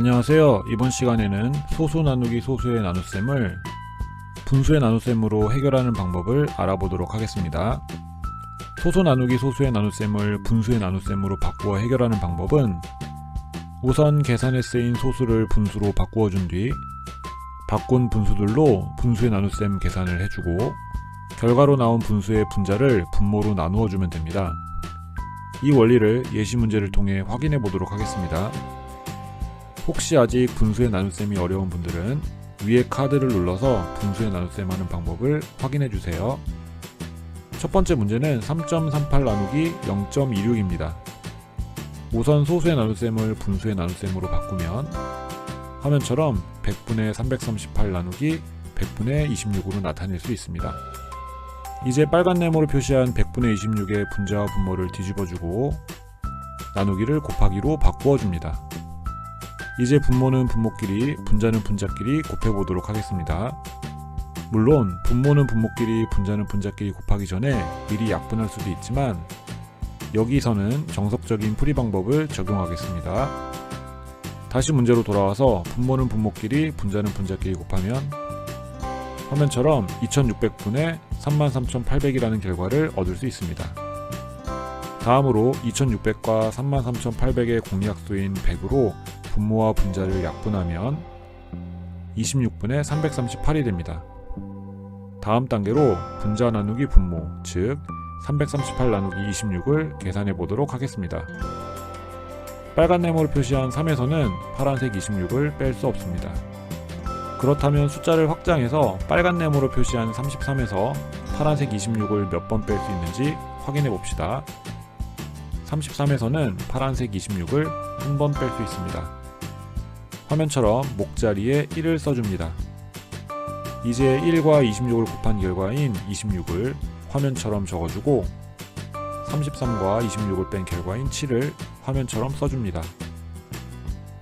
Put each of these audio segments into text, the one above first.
안녕하세요. 이번 시간에는 소수 나누기 소수의 나눗셈을 분수의 나눗셈으로 해결하는 방법을 알아보도록 하겠습니다. 소수 나누기 소수의 나눗셈을 분수의 나눗셈으로 바꾸어 해결하는 방법은 우선 계산에 쓰인 소수를 분수로 바꾸어 준 뒤 바꾼 분수들로 분수의 나눗셈 계산을 해주고 결과로 나온 분수의 분자를 분모로 나누어 주면 됩니다. 이 원리를 예시 문제를 통해 확인해 보도록 하겠습니다. 혹시 아직 분수의 나눗셈이 어려운 분들은 위에 카드를 눌러서 분수의 나눗셈 하는 방법을 확인해 주세요. 첫 번째 문제는 3.38 나누기 0.26입니다. 우선 소수의 나눗셈을 분수의 나눗셈으로 바꾸면 화면처럼 100분의 338 나누기 100분의 26으로 나타낼 수 있습니다. 이제 빨간 네모로 표시한 100분의 26의 분자와 분모를 뒤집어주고 나누기를 곱하기로 바꾸어줍니다. 이제 분모는 분모끼리, 분자는 분자끼리 곱해보도록 하겠습니다. 물론 분모는 분모끼리, 분자는 분자끼리 곱하기 전에 미리 약분할 수도 있지만 여기서는 정석적인 풀이 방법을 적용하겠습니다. 다시 문제로 돌아와서 분모는 분모끼리, 분자는 분자끼리 곱하면 화면처럼 2600분의 33,800이라는 결과를 얻을 수 있습니다. 다음으로 2600과 33,800의 공약수인 100으로 분모와 분자를 약분하면 26분의 338이 됩니다. 다음 단계로 분자 나누기 분모, 즉 338 나누기 26을 계산해 보도록 하겠습니다. 빨간 네모로 표시한 3에서는 파란색 26을 뺄 수 없습니다. 그렇다면 숫자를 확장해서 빨간 네모로 표시한 33에서 파란색 26을 몇 번 뺄 수 있는지 확인해 봅시다. 33에서는 파란색 26을 한 번 뺄 수 있습니다. 화면처럼 목자리에 1을 써줍니다. 이제 1과 26을 곱한 결과인 26을 화면처럼 적어주고 33과 26을 뺀 결과인 7을 화면처럼 써줍니다.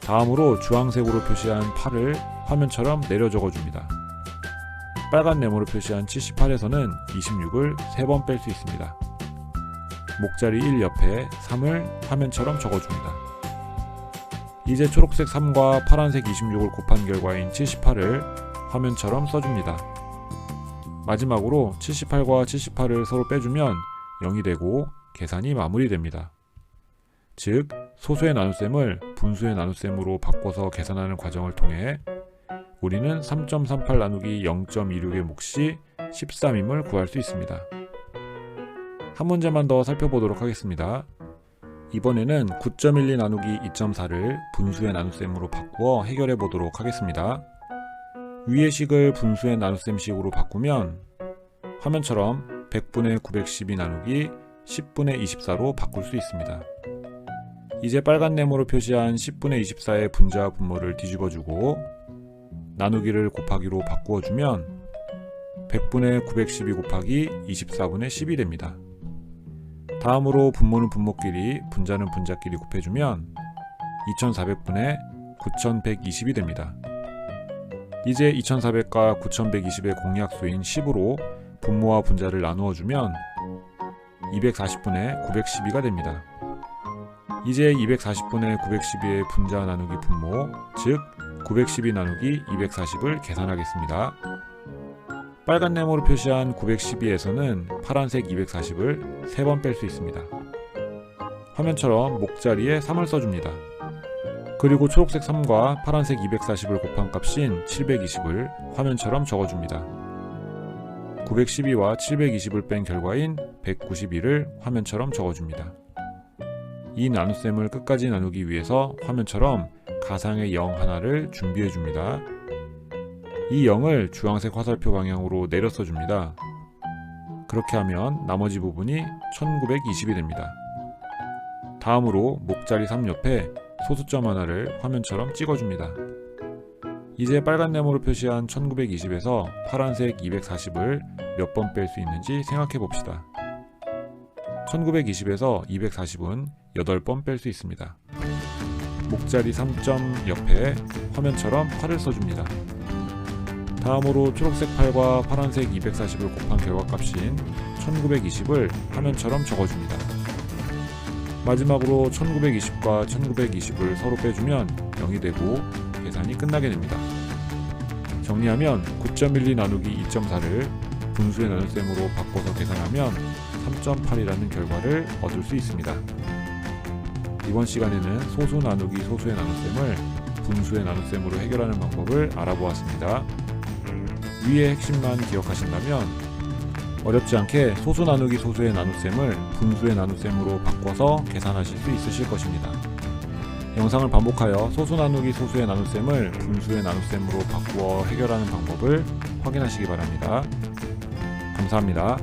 다음으로 주황색으로 표시한 8을 화면처럼 내려 적어줍니다. 빨간 네모로 표시한 78에서는 26을 3번 뺄 수 있습니다. 목자리 1 옆에 3을 화면처럼 적어줍니다. 이제 초록색 3과 파란색 26을 곱한 결과인 78을 화면처럼 써줍니다. 마지막으로 78과 78을 서로 빼주면 0이 되고 계산이 마무리됩니다. 즉, 소수의 나눗셈을 분수의 나눗셈으로 바꿔서 계산하는 과정을 통해 우리는 3.38 나누기 0.26의 몫이 13임을 구할 수 있습니다. 한 문제만 더 살펴보도록 하겠습니다. 이번에는 9.12 나누기 2.4를 분수의 나눗셈으로 바꾸어 해결해 보도록 하겠습니다. 위의 식을 분수의 나눗셈식으로 바꾸면 화면처럼 100분의 912 나누기 10분의 24로 바꿀 수 있습니다. 이제 빨간 네모로 표시한 10분의 24의 분자와 분모를 뒤집어주고 나누기를 곱하기로 바꾸어주면 100분의 912 곱하기 24분의 10이 됩니다. 다음으로 분모는 분모끼리, 분자는 분자끼리 곱해주면 2400분의 9120이 됩니다. 이제 2400과 9120의 공약수인 10으로 분모와 분자를 나누어주면 240분의 912가 됩니다. 이제 240분의 912의 분자 나누기 분모, 즉912 나누기 240을 계산하겠습니다. 빨간 네모로 표시한 912에서는 파란색 240을 3번 뺄 수 있습니다. 화면처럼 목자리에 3을 써줍니다. 그리고 초록색 3과 파란색 240을 곱한 값인 720을 화면처럼 적어줍니다. 912와 720을 뺀 결과인 191을 화면처럼 적어줍니다. 이 나눗셈을 끝까지 나누기 위해서 화면처럼 가상의 0 하나를 준비해 줍니다. 이 0을 주황색 화살표 방향으로 내려 써 줍니다. 그렇게 하면 나머지 부분이 1920이 됩니다. 다음으로 목자리 3 옆에 소수점 하나를 화면처럼 찍어줍니다. 이제 빨간 네모로 표시한 1920에서 파란색 240을 몇 번 뺄 수 있는지 생각해 봅시다. 1920에서 240은 8번 뺄 수 있습니다. 목자리 3점 옆에 화면처럼 8을 써줍니다. 다음으로 초록색 8과 파란색 240을 곱한 결과값인 1920을 화면처럼 적어줍니다. 마지막으로 1920과 1920을 서로 빼주면 0이 되고 계산이 끝나게 됩니다. 정리하면 9.12 나누기 2.4를 분수의 나눗셈으로 바꿔서 계산하면 3.8이라는 결과를 얻을 수 있습니다. 이번 시간에는 소수 나누기 소수의 나눗셈을 분수의 나눗셈으로 해결하는 방법을 알아보았습니다. 위의 핵심만 기억하신다면 어렵지 않게 소수 나누기 소수의 나눗셈을 분수의 나눗셈으로 바꿔서 계산하실 수 있으실 것입니다. 영상을 반복하여 소수 나누기 소수의 나눗셈을 분수의 나눗셈으로 바꾸어 해결하는 방법을 확인하시기 바랍니다. 감사합니다.